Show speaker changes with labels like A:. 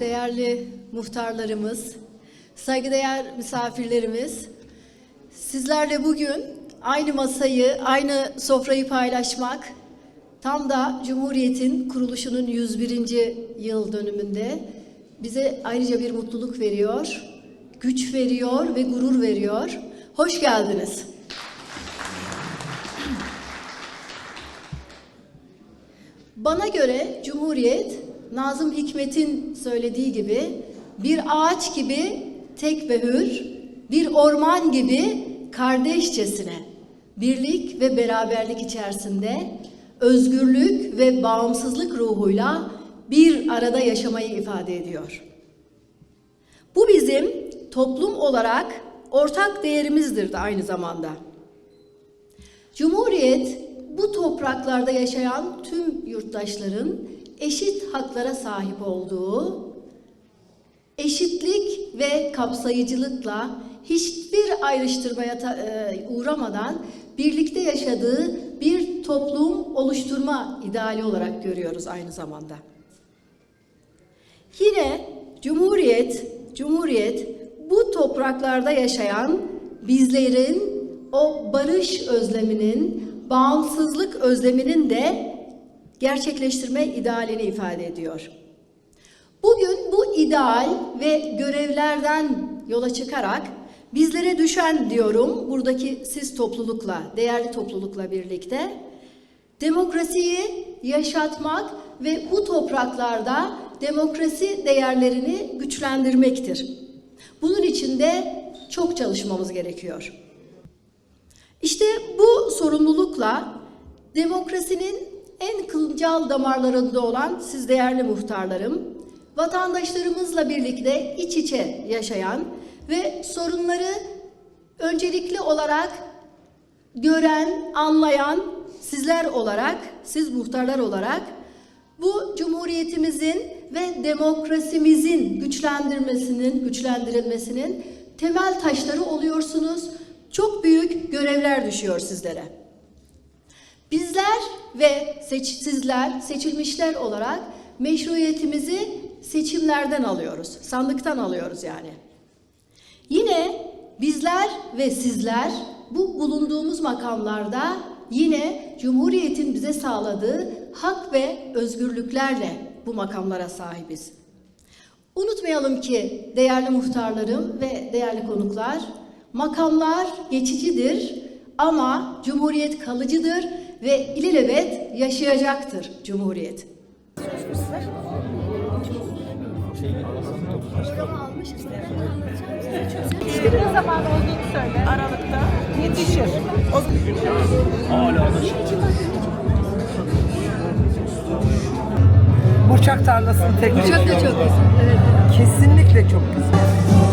A: değerli muhtarlarımız, saygıdeğer misafirlerimiz, sizlerle bugün aynı masayı, aynı sofrayı paylaşmak tam da Cumhuriyet'in kuruluşunun 101. yıl dönümünde bize ayrıca bir mutluluk veriyor, güç veriyor ve gurur veriyor. Hoş geldiniz. Bana göre Cumhuriyet, Nazım Hikmet'in söylediği gibi bir ağaç gibi tek ve hür, bir orman gibi kardeşçesine birlik ve beraberlik içerisinde özgürlük ve bağımsızlık ruhuyla bir arada yaşamayı ifade ediyor. Bu bizim toplum olarak ortak değerimizdir de aynı zamanda. Cumhuriyet bu topraklarda yaşayan tüm yurttaşların eşit haklara sahip olduğu, eşitlik ve kapsayıcılıkla hiçbir ayrıştırmaya e, uğramadan birlikte yaşadığı bir toplum oluşturma ideali olarak görüyoruz aynı zamanda. Yine Cumhuriyet, Cumhuriyet bu topraklarda yaşayan bizlerin o barış özleminin, bağımsızlık özleminin de gerçekleştirme idealini ifade ediyor. Bugün bu ideal ve görevlerden yola çıkarak bizlere düşen diyorum buradaki siz toplulukla, değerli toplulukla birlikte demokrasiyi yaşatmak ve bu topraklarda demokrasi değerlerini güçlendirmektir. Bunun için de çok çalışmamız gerekiyor. İşte bu sorumlulukla demokrasinin en kılcal damarlarında olan siz değerli muhtarlarım, vatandaşlarımızla birlikte iç içe yaşayan ve sorunları öncelikli olarak gören, anlayan sizler olarak, siz muhtarlar olarak bu cumhuriyetimizin ve demokrasimizin güçlendirmesinin, güçlendirilmesinin temel taşları oluyorsunuz. Çok büyük görevler düşüyor sizlere. Bizler ve seç, sizler seçilmişler olarak meşruiyetimizi seçimlerden alıyoruz. Sandıktan alıyoruz yani. Yine bizler ve sizler bu bulunduğumuz makamlarda yine Cumhuriyet'in bize sağladığı hak ve özgürlüklerle bu makamlara sahibiz. Unutmayalım ki değerli muhtarlarım ve değerli konuklar, makamlar geçicidir ama Cumhuriyet kalıcıdır ve ilelebet yaşayacaktır Cumhuriyet.
B: Ne zaman olduğunu söyle. Aralıkta. Yetişir. O
C: Burçak tarlasını tek
A: Çok da çok güzel. Evet.
C: Kesinlikle çok güzel.